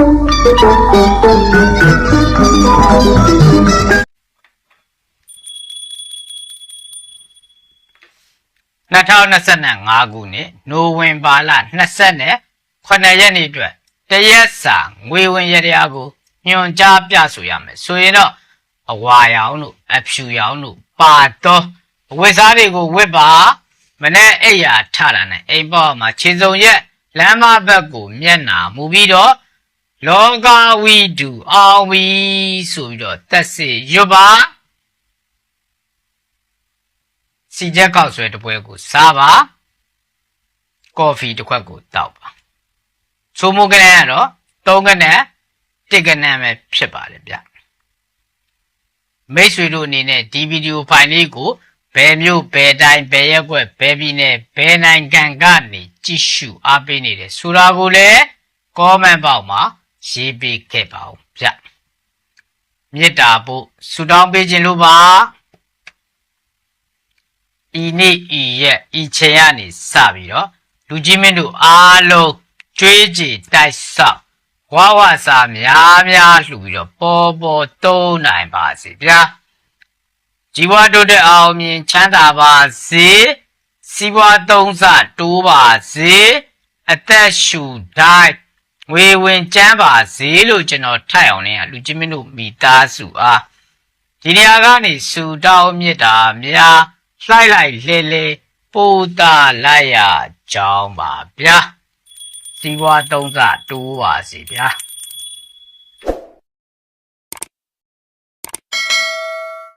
2025ခုနှစ်နိုဝင်ဘာလ29ရက်နေ့အတွက်တရက်စာငွေဝင်ရတရားကိုညွှန်ကြားပြဆိုရမယ်ဆိုရင်တော့အဝါရောင်တို့အဖြူရောင်တို့ပါတော့အဝတ်စားတွေကိုဝတ်ပါမနဲ့အိယာထလာနဲ့အိမ်ပေါ်မှာခြေစုံရက်လမ်းမဘက်ကိုမျက်နာမူပြီးတော့ လောကဝိတုအောင်ဝီဆိုပြီးတော့တက်စေရွတ်ပါစီချက်ကောက်ဆွဲတစ်ပွဲကိုစားပါကော်ဖီတစ်ခွက်ကိုတောက်ပါဆိုမိုကနန်ကတော့3ကနန်1ကနန်ပဲဖြစ်ပါတယ်ဗျမိတ်ဆွေတို့အနေနဲ့ဒီဗီဒီယိုဖိုင်လေးကိုဘယ်မျိုးဘယ်တိုင်းဘယ်ရက်ွက်ဘယ်ပြည်နယ်ဘယ်နိုင်ငံကနေကြည့်ရှုအားပေးနေတယ်ဆိုတာကိုလည်း comment ပေါက်မှာ ရေးပေးခဲ့ပါဦးဗျမေတ္တာဖို့ဆုတောင်းပေးခြင်းလို့ပါဤနေ့ဤရက်ဤချိန်ကနေစပြီးတော့လူကြီးမင်းတို့အားလုံးကြွေးကြည်တိုက်ဆောက်ဝါဝစာများများလှူပြီးတော့ပေါ်ပေါ်တုံးနိုင်ပါစေဗျာជីវတိုးတဲ့အောင်မြင်ချမ်းသာပါစေစီးပွားသုံးဆတိုးပါစေအသက်ရှူတိုင်း ငွေဝင်ကျန်းပါစေလို့ကျွန်တော်ထိုက်အောင်လည်းလူကြီးမင်းတို့မိသားစုအားဒီနေရာကနေစူတောင်းမြစ်တာများလှိုက်လိုက်လေလေပို့တာလိုက်ရကြောင်းပါဗျာစီးပွားသုံးစတိုးပါစီဗျာ